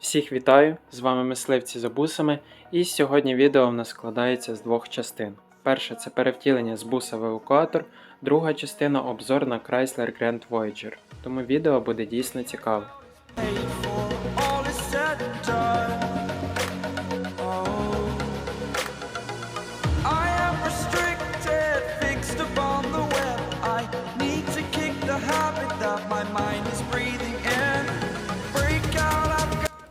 Всіх вітаю! З вами мисливці за бусами, і сьогодні відео в нас складається з двох частин. Перша це перевтілення з буса в евакуатор, друга частина обзор на Chrysler Grand Voyager. Тому відео буде дійсно цікаве.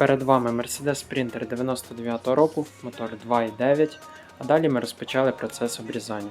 Перед вами Mercedes Sprinter 99 року, мотор 2.9, а далі ми розпочали процес обрізання.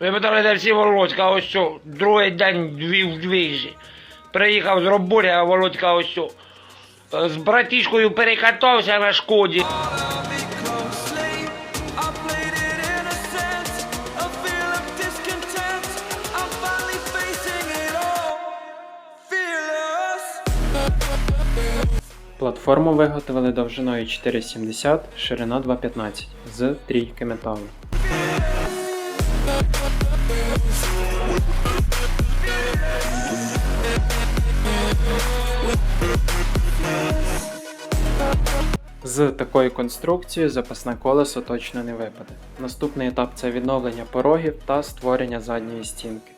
Ви питали, всі Володька, ось що. Другий день дві вдвічі. Приїхав з роботи, а Володька ось що. З братішкою перекатався на шкоді. Платформу виготовили довжиною 4,70, ширина 2,15 з трійки металу. З такою конструкцією запасне колесо точно не випаде. Наступний етап це відновлення порогів та створення задньої стінки.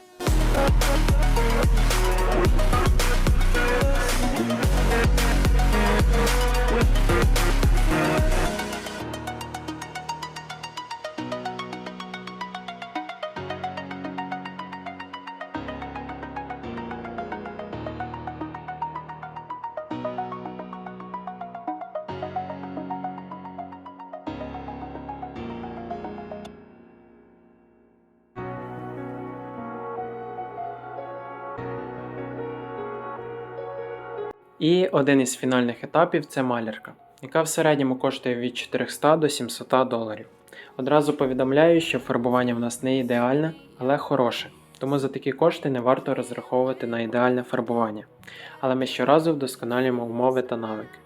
І один із фінальних етапів це малярка, яка в середньому коштує від 400 до 700 доларів. Одразу повідомляю, що фарбування в нас не ідеальне, але хороше, тому за такі кошти не варто розраховувати на ідеальне фарбування. Але ми щоразу вдосконалюємо умови та навики.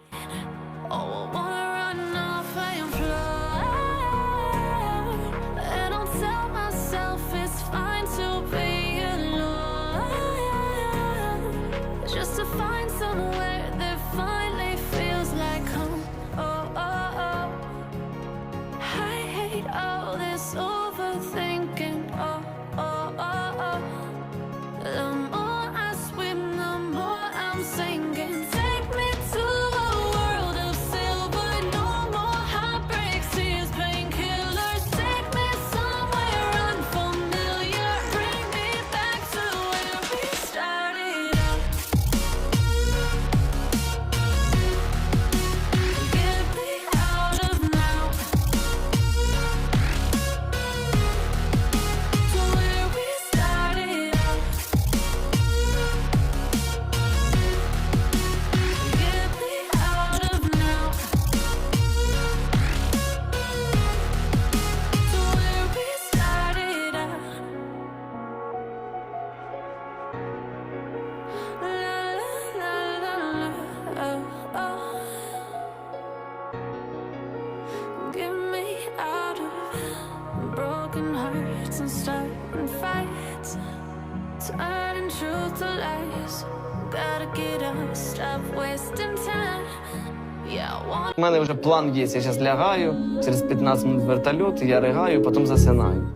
Hearts and starting fights. Turning truth to lies. gotta get up, stop wasting time. Yeah, I want. У мене вже план є. Я зараз лягаю, через 15 минут вертольот, я ригаю, потім засинаю.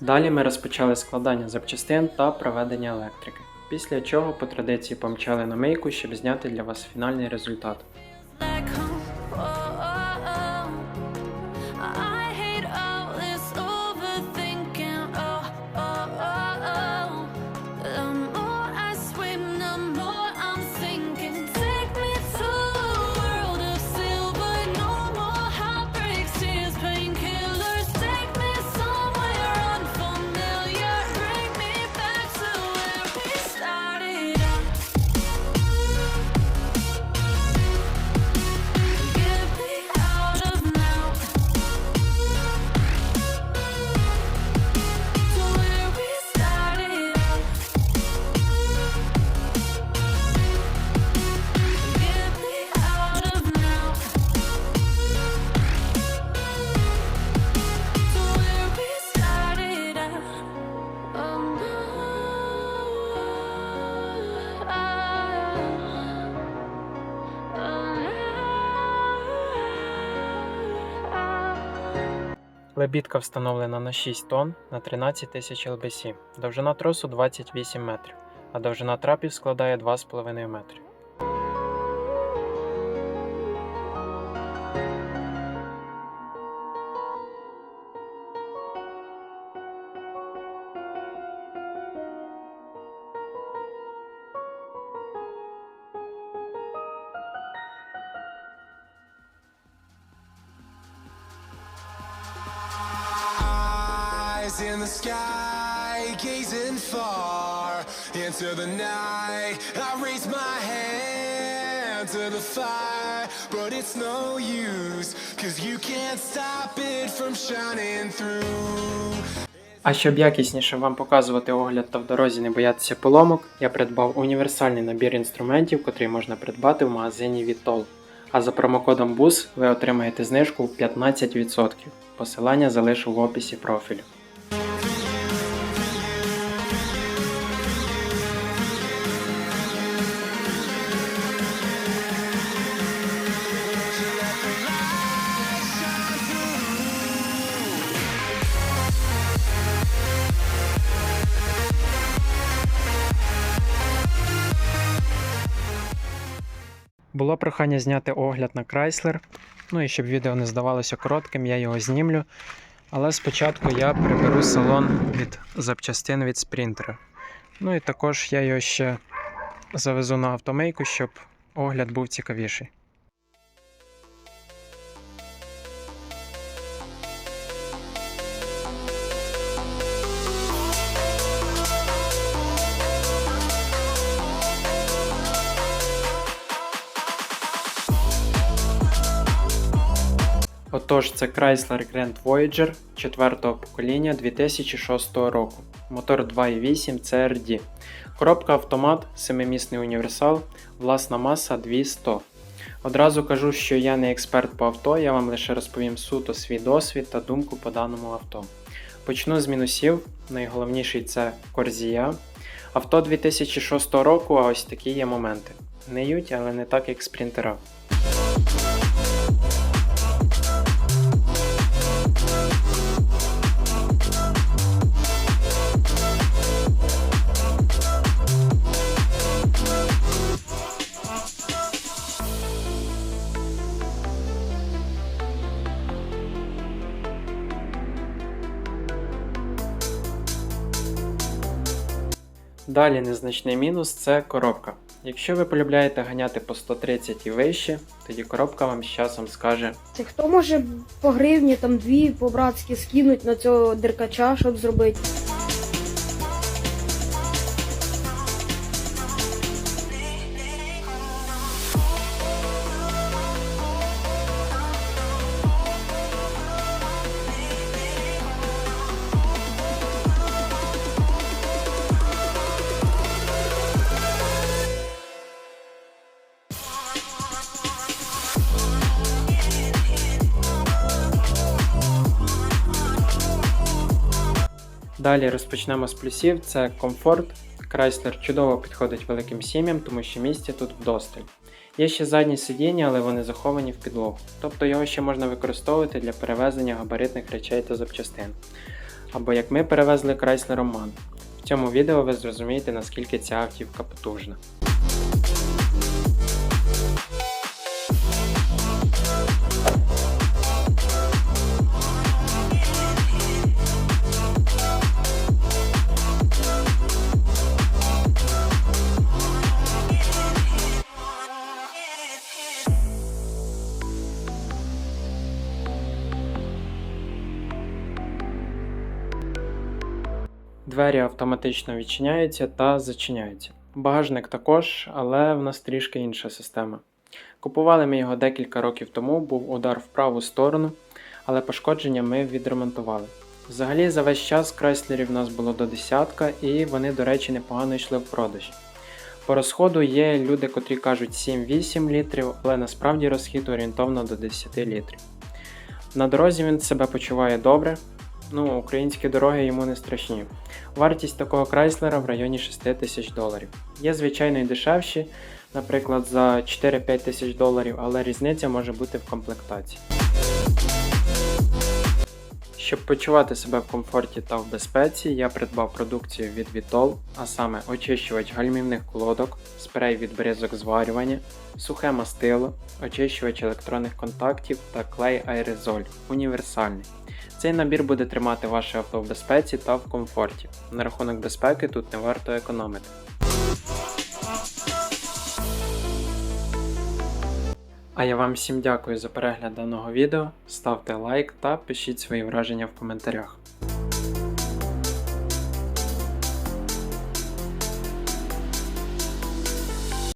Далі ми розпочали складання запчастин та проведення електрики. Після чого по традиції помчали на мийку, щоб зняти для вас фінальний результат. like home. Лебідка встановлена на 6 тонн на 13 тисяч ЛБС. Довжина тросу 28 метрів, а довжина трапів складає 2,5 метри. Eyes in the sky, gazing far into the night. I raise my hand to the fire, but it's no use, cause you can't stop it from shining through. А щоб якісніше вам показувати огляд та в дорозі не боятися поломок, я придбав універсальний набір інструментів, котрий можна придбати в магазині Vitol. А за промокодом BUS ви отримаєте знижку в 15%. Посилання залишу в описі профілю. Було прохання зняти огляд на Chrysler. Ну і щоб відео не здавалося коротким, я його знімлю. Але спочатку я приберу салон від запчастин від спринтера. Ну і також я його ще завезу на автомийку, щоб огляд був цікавіший. Отож, це Chrysler Grand Voyager 4-го покоління 2006 року. Мотор 2.8 CRD. Коробка автомат, 7-місний універсал, власна маса 200. Одразу кажу, що я не експерт по авто, я вам лише розповім суто свій досвід та думку по даному авто. Почну з мінусів. Найголовніший це корзія. Авто 2006 року, а ось такі є моменти. Не але не так, як спринтера. Далі незначний мінус це коробка. Якщо ви полюбляєте ганяти по 130 і вище, тоді коробка вам з часом скаже Це хто може по гривні там дві по-братськи скинуть на цього деркача, щоб зробити? Далі розпочнемо з плюсів: це комфорт, Chrysler чудово підходить великим сім'ям, тому що місця тут вдосталь. Є ще задні сидіння, але вони заховані в підлогу, тобто його ще можна використовувати для перевезення габаритних речей та запчастин. Або як ми перевезли Chrysler Роман. В цьому відео ви зрозумієте наскільки ця автівка потужна. Двері автоматично відчиняються та зачиняються. Багажник також, але в нас трішки інша система. Купували ми його декілька років тому, був удар в праву сторону, але пошкодження ми відремонтували. Взагалі за весь час крайслерів в нас було до десятка, і вони, до речі, непогано йшли в продаж. По розходу є люди, котрі кажуть 7-8 літрів, але насправді розхід орієнтовно до 10 літрів. На дорозі він себе почуває добре, ну, українські дороги йому не страшні. Вартість такого крайслера в районі 6 тисяч доларів. Є звичайно і дешевші, наприклад, за 4-5 тисяч доларів, але різниця може бути в комплектації. Щоб почувати себе в комфорті та в безпеці, я придбав продукцію від Vitol, а саме очищувач гальмівних колодок, спрей від бризок зварювання, сухе мастило, очищувач електронних контактів та клей аерозоль універсальний. Цей набір буде тримати ваше авто в безпеці та в комфорті. На рахунок безпеки тут не варто економити. А я вам всім дякую за перегляд даного відео. Ставте лайк та пишіть свої враження в коментарях.